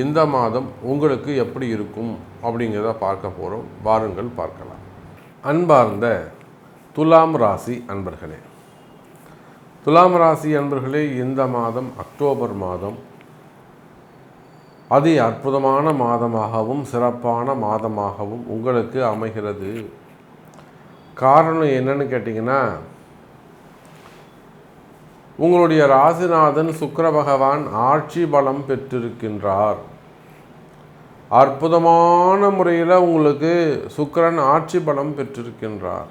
இந்த மாதம் உங்களுக்கு எப்படி இருக்கும் அப்படிங்கிறத பார்க்க போகிறோம் வாருங்கள் பார்க்கலாம். அன்பார்ந்த துலாம் ராசி அன்பர்களே துலாம் ராசி அன்பர்களே இந்த மாதம் அக்டோபர் மாதம் அதி அற்புதமான மாதமாகவும் சிறப்பான மாதமாகவும் உங்களுக்கு அமைகிறது. காரணம் என்னன்னு கேட்டிங்கன்னா உங்களுடைய ராசிநாதன் சுக்கர பகவான் ஆட்சி பலம் பெற்றிருக்கின்றார். அற்புதமான முறையில் உங்களுக்கு சுக்கிரன் ஆட்சி பலம் பெற்றிருக்கின்றார்.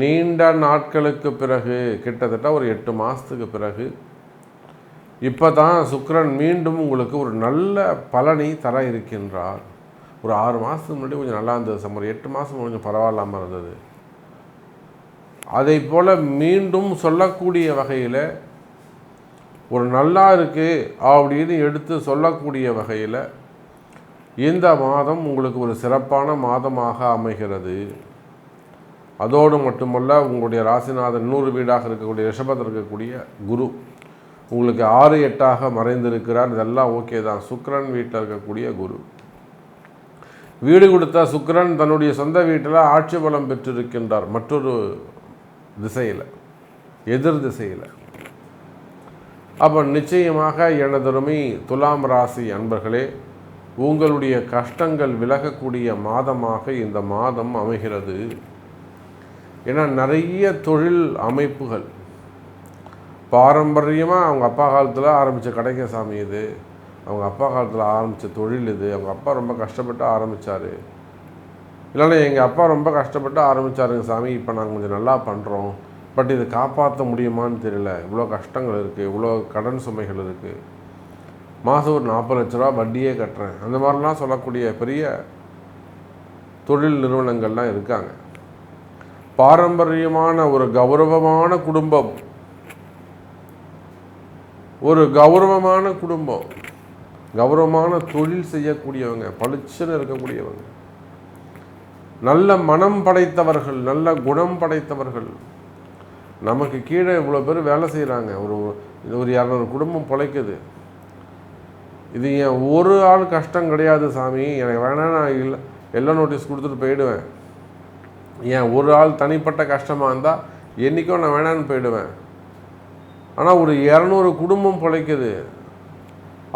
நீண்ட நாட்களுக்கு பிறகு கிட்டத்தட்ட ஒரு எட்டு மாதத்துக்கு பிறகு இப்போ தான் சுக்கரன் மீண்டும் உங்களுக்கு ஒரு நல்ல பலனை தர இருக்கின்றார். ஒரு ஆறு மாதத்துக்கு முன்னாடி கொஞ்சம் நல்லா இருந்தது சம்மர் எட்டு மாதம் கொஞ்சம் பரவாயில்லாமல் இருந்தது. அதை போல் மீண்டும் சொல்லக்கூடிய வகையில் ஒரு நல்லா இருக்குது அப்படின்னு எடுத்து சொல்லக்கூடிய வகையில் இந்த மாதம் உங்களுக்கு ஒரு சிறப்பான மாதமாக அமைகிறது. அதோடு மட்டுமல்ல உங்களுடைய ராசிநாதன் நூறு வீடாக இருக்கக்கூடிய ரிஷபத்தில் இருக்கக்கூடிய குரு உங்களுக்கு ஆறு எட்டாக மறைந்திருக்கிறார். இதெல்லாம் ஓகே தான். சுக்கரன் வீட்டில் இருக்கக்கூடிய குரு. வீடு கொடுத்த சுக்கரன் தன்னுடைய சொந்த வீட்டில் ஆட்சி பலம் பெற்றிருக்கின்றார். மற்றொரு திசையில் எதிர் திசையில். அப்போ நிச்சயமாக எனதருமை துலாம் ராசி அன்பர்களே உங்களுடைய கஷ்டங்கள் விலகக்கூடிய மாதமாக இந்த மாதம் அமைகிறது. ஏன்னா நிறைய தொழில் அமைப்புகள். பாரம்பரியமாக அவங்க அப்பா காலத்தில் ஆரம்பித்த கடைக்க சாமி இது அவங்க அப்பா காலத்தில் ஆரம்பித்த தொழில் இது அவங்க அப்பா ரொம்ப கஷ்டப்பட்டு ஆரம்பித்தார் இல்லைன்னா எங்கள் அப்பா ரொம்ப கஷ்டப்பட்டு ஆரம்பித்தாருங்க சாமி இப்போ நாங்கள் கொஞ்சம் நல்லா பண்ணுறோம் பட் இதை காப்பாற்ற முடியுமான்னு தெரியல. இவ்வளோ கஷ்டங்கள் இருக்குது இவ்வளோ கடன் சுமைகள் இருக்குது மாதம் ஒரு நாற்பது லட்ச ரூபா வட்டியே கட்டுறேன். அந்த மாதிரிலாம் சொல்லக்கூடிய பெரிய தொழில் நிறுவனங்கள்லாம் இருக்காங்க. பாரம்பரியமான ஒரு கௌரவமான குடும்பம். ஒரு கௌரவமான குடும்பம். கௌரவமான தொழில் செய்யக்கூடியவங்க பளிச்சுன்னு இருக்கக்கூடியவங்க. நல்ல மனம் படைத்தவர்கள் நல்ல குணம் படைத்தவர்கள். நமக்கு கீழே இவ்வளோ பேர் வேலை செய்கிறாங்க ஒரு ஒரு இரநூறு குடும்பம் பிழைக்குது. இது என் ஒரு ஆள் கஷ்டம் கிடையாது சாமி. எனக்கு வேணாம் நான் இல்லை எல்லாம் நோட்டீஸ் கொடுத்துட்டு போயிடுவேன். ஏன் ஒரு ஆள் தனிப்பட்ட கஷ்டமாக இருந்தால் என்றைக்கும் நான் வேணான்னு போயிடுவேன். ஆனால் ஒரு இரநூறு குடும்பம் பிழைக்குது.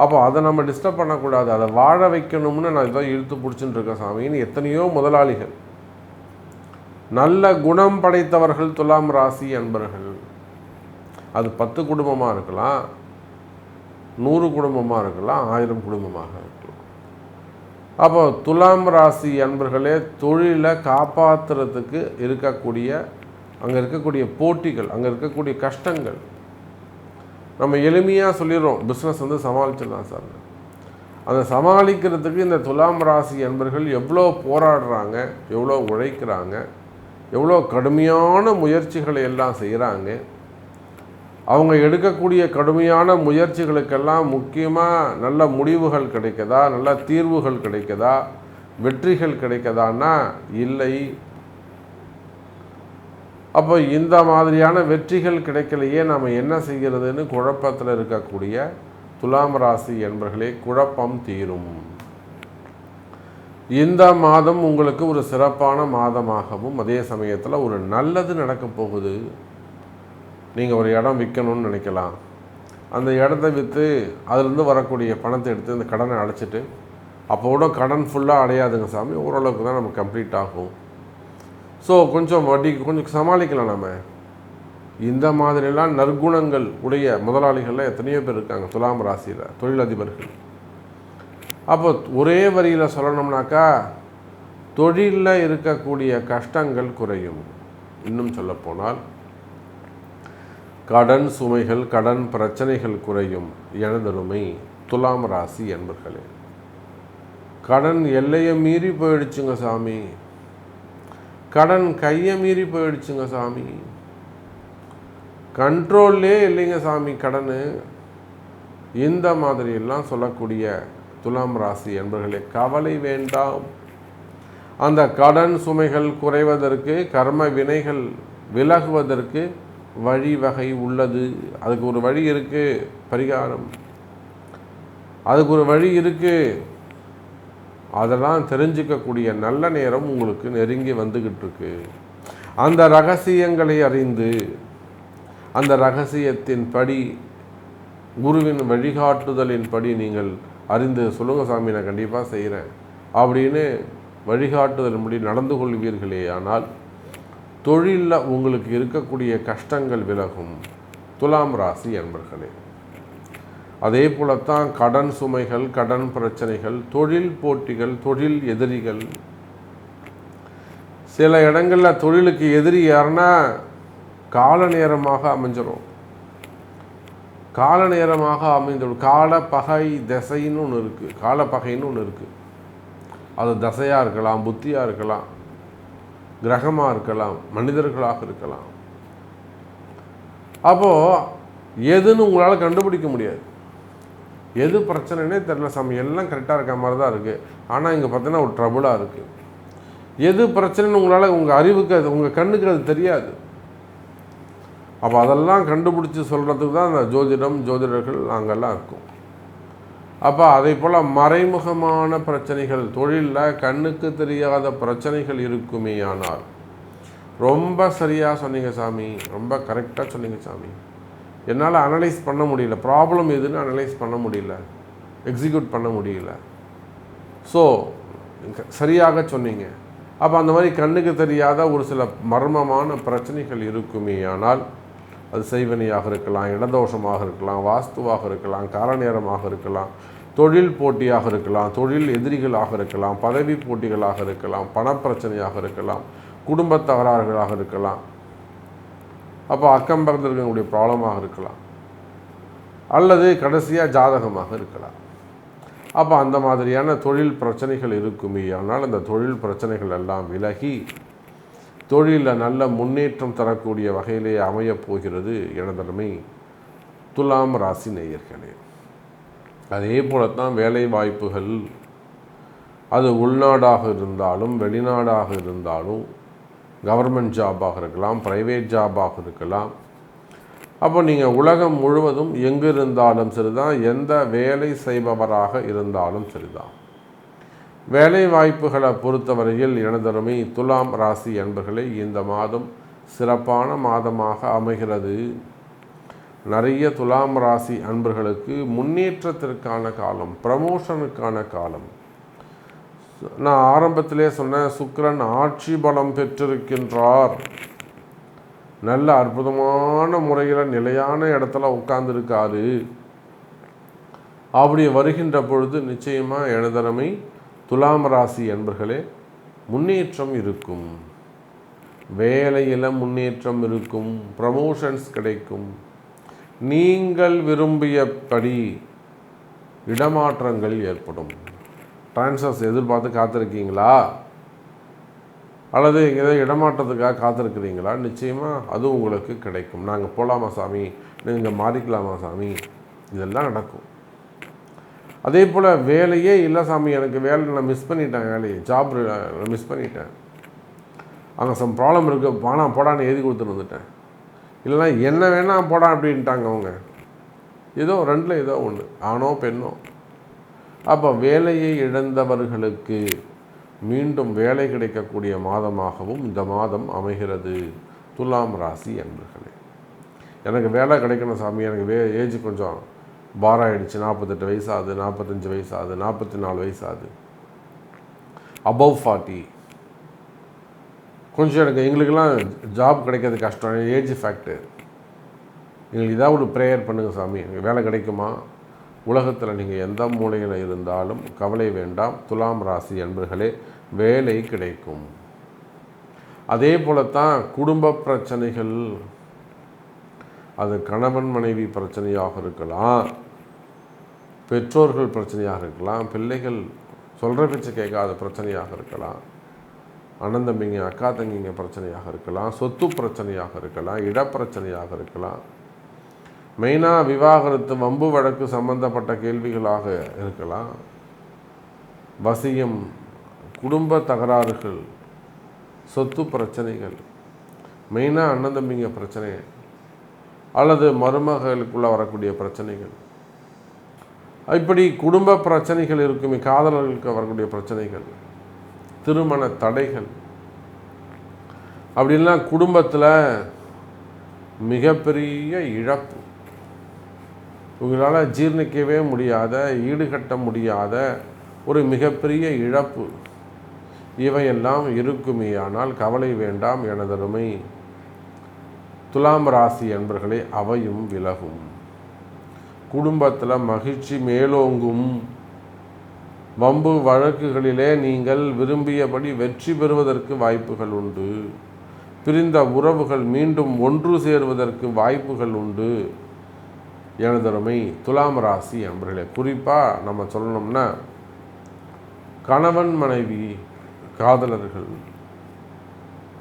அப்போ அதை நம்ம டிஸ்டர்ப் பண்ணக்கூடாது. அதை வாழ வைக்கணும்னு நான் இதான் இழுத்து பிடிச்சின்னு இருக்கேன் சாமின்னு எத்தனையோ முதலாளிகள். நல்ல குணம் படைத்தவர்கள் துலாம் ராசி அன்பர்கள். அது பத்து குடும்பமாக இருக்கலாம். நூறு குடும்பமாக இருக்கலாம். ஆயிரம் குடும்பமாக இருக்கலாம். அப்போ துலாம் ராசி அன்பர்களே தொழிலை காப்பாற்றுறதுக்கு இருக்கக்கூடிய அங்கே இருக்கக்கூடிய போட்டிகள் அங்கே இருக்கக்கூடிய கஷ்டங்கள் நம்ம எளிமையாக சொல்லிடுறோம். பிஸ்னஸ் வந்து சமாளிச்சிடலாம் சார். அதை சமாளிக்கிறதுக்கு இந்த துலாம் ராசி என்பர்கள் எவ்வளோ போராடுறாங்க எவ்வளோ உழைக்கிறாங்க எவ்வளோ கடுமையான முயற்சிகளை எல்லாம் செய்கிறாங்க அவங்க எடுக்கக்கூடிய கடுமையான முயற்சிகளுக்கெல்லாம் முக்கியமாக நல்ல முடிவுகள் கிடைக்குதா நல்ல தீர்வுகள் கிடைக்குதா வெற்றிகள் கிடைக்குதான்னா இல்லை. அப்போ இந்த மாதிரியான வெற்றிகள் கிடைக்கலையே நம்ம என்ன செய்கிறதுன்னு குழப்பத்தில் இருக்கக்கூடிய துலாம் ராசி என்பர்களே குழப்பம் தீரும். இந்த மாதம் உங்களுக்கு ஒரு சிறப்பான மாதமாகவும் அதே சமயத்தில் ஒரு நல்லது நடக்க போகுது. நீங்கள் ஒரு இடம் விற்கணும்னு நினைக்கலாம். அந்த இடத்த விற்று அதுலேருந்து வரக்கூடிய பணத்தை எடுத்து அந்த கடனை அடைச்சிட்டு அப்போ கூட கடன் ஃபுல்லாக அடையாதுங்க சாமி. ஓரளவுக்கு தான் நம்ம கம்ப்ளீட் ஆகும். ஸோ கொஞ்சம் வட்டி கொஞ்சம் சமாளிக்கலாம் நம்ம இந்த மாதிரிலாம் நற்குணங்கள் உடைய முதலாளிகளில் எத்தனையோ பேர் இருக்காங்க துலாம் ராசியில் தொழிலதிபர்கள். அப்போ ஒரே வரியில் சொல்லணும்னாக்கா தொழிலில் இருக்கக்கூடிய கஷ்டங்கள் குறையும். இன்னும் சொல்லப்போனால் கடன் சுமைகள் கடன் பிரச்சனைகள் குறையும். எனதருமை துலாம் ராசி என்பர்களே. கடன் எல்லையை மீறி போயிடுச்சுங்க சாமி. கடன் கையை மீறி போயிடுச்சுங்க சாமி. கண்ட்ரோல்லே இல்லைங்க சாமி கடன். இந்த மாதிரியெல்லாம் சொல்லக்கூடிய துலாம் ராசி என்பர்களே கவலை வேண்டாம். அந்த கடன் சுமைகள் குறைவதற்கு கர்ம வினைகள் விலகுவதற்கு வழிவகை உள்ளது. அதுக்கு ஒரு வழி இருக்குது பரிகாரம். அதுக்கு ஒரு வழி இருக்குது அதெல்லாம் தெரிஞ்சுக்கக்கூடிய நல்ல நேரம் உங்களுக்கு நெருங்கி வந்துக்கிட்டு இருக்கு அந்த ரகசியங்களை அறிந்து அந்த ரகசியத்தின் படி குருவின் வழிகாட்டுதலின் படி நீங்கள் அறிந்து சொல்லுங்க சாமி நான் கண்டிப்பாக செய்கிறேன் அப்படின்னு வழிகாட்டுதல் முடி நடந்து கொள்வீர்களே ஆனால் தொழிலில் உங்களுக்கு இருக்கக்கூடிய கஷ்டங்கள் விலகும். துலாம் ராசி என்பர்களே அதே போலத்தான் கடன் சுமைகள் கடன் பிரச்சனைகள் தொழில் போட்டிகள் தொழில் எதிரிகள். சில இடங்களில் தொழிலுக்கு எதிரி யாருன்னா கால நேரமாக அமைஞ்சிடும் கால நேரமாக அமைந்துடும் கால பகை திசைன்னு ஒன்று இருக்குது கால பகைன்னு ஒன்று இருக்குது அது தசையாக இருக்கலாம் புத்தியாக இருக்கலாம் கிரகமாக இருக்கலாம் மனிதர்களாக இருக்கலாம். அப்போது எதுன்னு உங்களால் கண்டுபிடிக்க முடியாது. எது பிரச்சனைனே தெரில சாமி. எல்லாம் கரெக்டாக இருக்க மாதிரி தான் இருக்குது ஆனால் இங்கே பார்த்தீங்கன்னா ஒரு ட்ரபுளாக இருக்குது எது பிரச்சனைன்னு உங்களால் உங்கள் அறிவுக்கு அது உங்கள் கண்ணுக்கு அது தெரியாது. அப்போ அதெல்லாம் கண்டுபிடிச்சி சொல்கிறதுக்கு தான் அந்த ஜோதிடம் ஜோதிடர்கள் நாங்கள்லாம் இருக்கோம். அப்போ அதே போல் மறைமுகமான பிரச்சனைகள் தொழிலில் கண்ணுக்கு தெரியாத பிரச்சனைகள் இருக்குமே ஆனால் ரொம்ப சரியாக சொன்னீங்க சாமி. ரொம்ப கரெக்டாக சொன்னீங்க சாமி. என்னால் அனலைஸ் பண்ண முடியல. ப்ராப்ளம் எதுன்னு அனலைஸ் பண்ண முடியல. எக்ஸிக்யூட் பண்ண முடியல. ஸோ சரியாக சொன்னீங்க. அப்போ அந்த மாதிரி கண்ணுக்கு தெரியாத ஒரு சில மர்மமான பிரச்சனைகள் இருக்குமே ஆனால் அது செய்வனியாக இருக்கலாம் இடதோஷமாக இருக்கலாம் வாஸ்துவாக இருக்கலாம் காலநேரமாக இருக்கலாம் தொழில் போட்டியாக இருக்கலாம் தொழில் எதிரிகளாக இருக்கலாம் பதவி போட்டிகளாக இருக்கலாம் பணப்பிரச்சனையாக இருக்கலாம் குடும்பத் தகராறுகளாக இருக்கலாம். அப்போ அக்கம் பக்கத்தில் இருக்கக்கூடிய ப்ராப்ளமாக இருக்கலாம். அல்லது கடைசியாக ஜாதகமாக இருக்கலாம். அப்போ அந்த மாதிரியான தொழில் பிரச்சனைகள் இருக்குமே ஆனால் அந்த தொழில் பிரச்சனைகள் எல்லாம் விலகி தொழிலில் நல்ல முன்னேற்றம் தரக்கூடிய வகையிலே அமையப் போகிறது எனதன்மை துலாம் ராசி நேயர்களே. அதே போலத்தான் வேலை வாய்ப்புகள் அது உள்நாடாக இருந்தாலும் வெளிநாடாக இருந்தாலும் கவர்மெண்ட் ஜாபாக இருக்கலாம் ப்ரைவேட் ஜாபாக இருக்கலாம். அப்போ நீங்கள் உலகம் முழுவதும் எங்கு இருந்தாலும் சரிதான் எந்த வேலை செய்பவராக இருந்தாலும் சரிதான். வேலை வாய்ப்புகளை பொறுத்தவரையில் எனதருமை துலாம் ராசி என்பர்களே இந்த மாதம் சிறப்பான மாதமாக அமைகிறது. நிறைய துலாம் ராசி அன்பர்களுக்கு முன்னேற்றத்திற்கான காலம் ப்ரமோஷனுக்கான காலம். நான் ஆரம்பத்திலே சொன்னேன் சுக்கரன் ஆட்சி பலம் பெற்றிருக்கின்றார். நல்ல அற்புதமான முறையில் நிலையான இடத்துல உட்கார்ந்துருக்காரு. அப்படி வருகின்ற பொழுது நிச்சயமாக எனதரமை துலாம் ராசி என்பர்களே முன்னேற்றம் இருக்கும். வேலையில் முன்னேற்றம் இருக்கும் ப்ரமோஷன்ஸ் கிடைக்கும். நீங்கள் விரும்பியபடி இடமாற்றங்கள் ஏற்படும். ட்ரான்ஸ்ஃபர்ஸ் எதிர்பார்த்து காத்திருக்கீங்களா? அல்லது ஏதோ இடமாற்றத்துக்காக காத்திருக்கிறீங்களா? நிச்சயமாக அது உங்களுக்கு கிடைக்கும். நாங்கள் போகலாமா சாமி? நீங்கள் மாறிக்கலாமா சாமி? இதெல்லாம் நடக்கும். அதே போல் வேலையே இல்லை சாமி. எனக்கு வேலை நான் மிஸ் பண்ணிட்டேன் வேலையை. ஜாப் மிஸ் பண்ணிட்டேன். அங்கே சம் ப்ராப்ளம் இருக்குது பணம் போடான்னு எழுதி கொடுத்துட்டு வந்துட்டேன். இல்லைனா என்ன வேணால் போடா அப்படின்ட்டாங்க அவங்க. ஏதோ ரெண்டில் ஏதோ ஒன்று ஆணோ பெண்ணோ. அப்போ வேலையை இழந்தவர்களுக்கு மீண்டும் வேலை கிடைக்கக்கூடிய மாதமாகவும் இந்த மாதம் அமைகிறது. துலாம் ராசி என்பர்களே எனக்கு வேலை கிடைக்கணும் சாமி. எனக்கு வே ஏஜ் கொஞ்சம் பாராயிடுச்சு ஆகிடுச்சு நாற்பத்தெட்டு வயசு ஆகுது நாற்பத்தஞ்சு வயசு ஆகுது நாற்பத்தி நாலு வயசு ஆகுது அபவ் ஃபார்ட்டி கொஞ்சம் எனக்கு எங்களுக்கெல்லாம் ஜாப் கிடைக்கிறது கஷ்டம். ஏஜ் ஃபேக்டர் எங்களுக்கு இதாக ஒரு ப்ரேயர் பண்ணுங்கள் சாமி. எனக்கு வேலை கிடைக்குமா? உலகத்தில் நீங்கள் எந்த மூலையில் இருந்தாலும் கவலை வேண்டாம். துலாம் ராசி அன்பர்களே வேலை கிடைக்கும். அதே போலத்தான் குடும்ப பிரச்சனைகள் அது கணவன் மனைவி பிரச்சனையாக இருக்கலாம் பெற்றோர்கள் பிரச்சனையாக இருக்கலாம் பிள்ளைகள் சொல்கிற பேச்சு கேட்காத பிரச்சனையாக இருக்கலாம் அண்ணன் தம்பிங்க அக்கா தங்கிங்க பிரச்சனையாக இருக்கலாம் சொத்து பிரச்சனையாக இருக்கலாம் இடப்பிரச்சனையாக இருக்கலாம். மெயினாக விவாகரத்து வம்பு வழக்கு சம்பந்தப்பட்ட கேள்விகளாக இருக்கலாம். வசியம் குடும்ப தகராறுகள் சொத்து பிரச்சனைகள் மெயினாக அண்ணன் தம்பிங்க பிரச்சனை அல்லது மருமகளுக்குள்ளே வரக்கூடிய பிரச்சனைகள். இப்படி குடும்ப பிரச்சனைகள் இருக்குமே காதலர்களுக்கு வரக்கூடிய பிரச்சனைகள் திருமண தடைகள். அப்படின்லாம் குடும்பத்தில் மிகப்பெரிய இழப்பு. உங்களால் ஜீர்ணிக்கவே முடியாத ஈடுகட்ட முடியாத ஒரு மிகப்பெரிய இழப்பு. இவையெல்லாம் இருக்குமே ஆனால் கவலை வேண்டாம் எனதருமை. துலாம் ராசி என்பர்களே அவையும் விலகும். குடும்பத்தில் மகிழ்ச்சி மேலோங்கும். வம்பு வழக்குகளிலே நீங்கள் விரும்பியபடி வெற்றி பெறுவதற்கு வாய்ப்புகள் உண்டு. பிரிந்த உறவுகள் மீண்டும் ஒன்று சேருவதற்கு வாய்ப்புகள் உண்டு. எனதருமை துலாம் ராசி என்பர்களே குறிப்பாக நம்ம சொல்லணும்னா கணவன் மனைவி காதலர்கள்.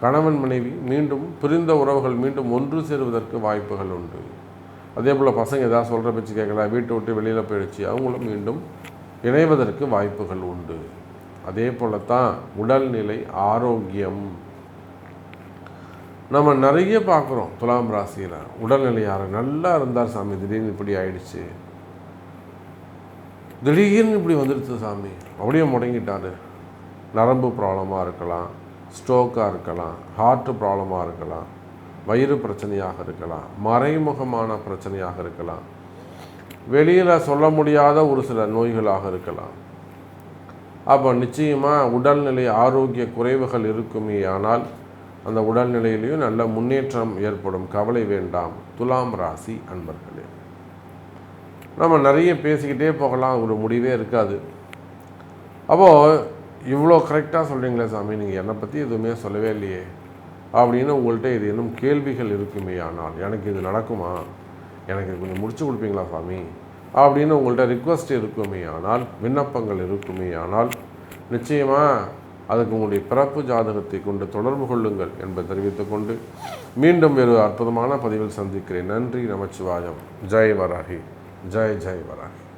கணவன் மனைவி மீண்டும் பிரிந்த உறவுகள் மீண்டும் ஒன்று சேருவதற்கு வாய்ப்புகள் உண்டு. அதே போல் பசங்க ஏதாவது சொல்கிற பேச்சு கேட்கல வீட்டை விட்டு வெளியில் போயிடுச்சு அவங்களும் மீண்டும் இணைவதற்கு வாய்ப்புகள் உண்டு. அதே போல தான் உடல்நிலை ஆரோக்கியம் நம்ம நிறைய பார்க்குறோம் துலாம் ராசியில். உடல்நிலை யார் நல்லா இருந்தார் சாமி திடீர்னு இப்படி ஆயிடுச்சு. திடீர்னு இப்படி வந்துடுச்சு சாமி. அப்படியே முடங்கிட்டாரு. நரம்பு ப்ராப்ளமாக இருக்கலாம் ஸ்ட்ரோக்காக இருக்கலாம் ஹார்ட்டு ப்ராப்ளமாக இருக்கலாம் வயிறு பிரச்சனையாக இருக்கலாம் மறைமுகமான பிரச்சனையாக இருக்கலாம். வெளியில் சொல்ல முடியாத ஒரு சில நோய்களாக இருக்கலாம். அப்போ நிச்சயமாக உடல்நிலை ஆரோக்கிய குறைவுகள் இருக்குமே ஆனால் அந்த உடல்நிலையிலையும் நல்ல முன்னேற்றம் ஏற்படும். கவலை வேண்டாம். துலாம் ராசி அன்பர்களே. நம்ம நிறைய பேசிக்கிட்டே போகலாம். ஒரு முடிவே இருக்காது. அப்போது இவ்வளோ கரெக்டாக சொல்கிறீங்களே சாமி. நீங்கள் என்னை பற்றி எதுவுமே சொல்லவே இல்லையே. அப்படின்னு உங்கள்கிட்ட இது இன்னும் கேள்விகள் இருக்குமே ஆனால் எனக்கு இது நடக்குமா? எனக்கு கொஞ்சம் முடிச்சு கொடுப்பீங்களா சாமி? அப்படின்னு உங்கள்கிட்ட ரிக்வஸ்ட் இருக்குமே ஆனால் விண்ணப்பங்கள் இருக்குமே ஆனால் நிச்சயமாக அதுக்கு உங்களுடைய பிறப்பு ஜாதகத்தை கொண்டு தொடர்பு கொள்ளுங்கள் என்பதை தெரிவித்துக்கொண்டு மீண்டும் ஒரு அற்புதமான பதிவில் சந்திக்கிறேன். நன்றி நமச்சிவாயம். ஜெய் வராகி. ஜெய் ஜெய் வராகி.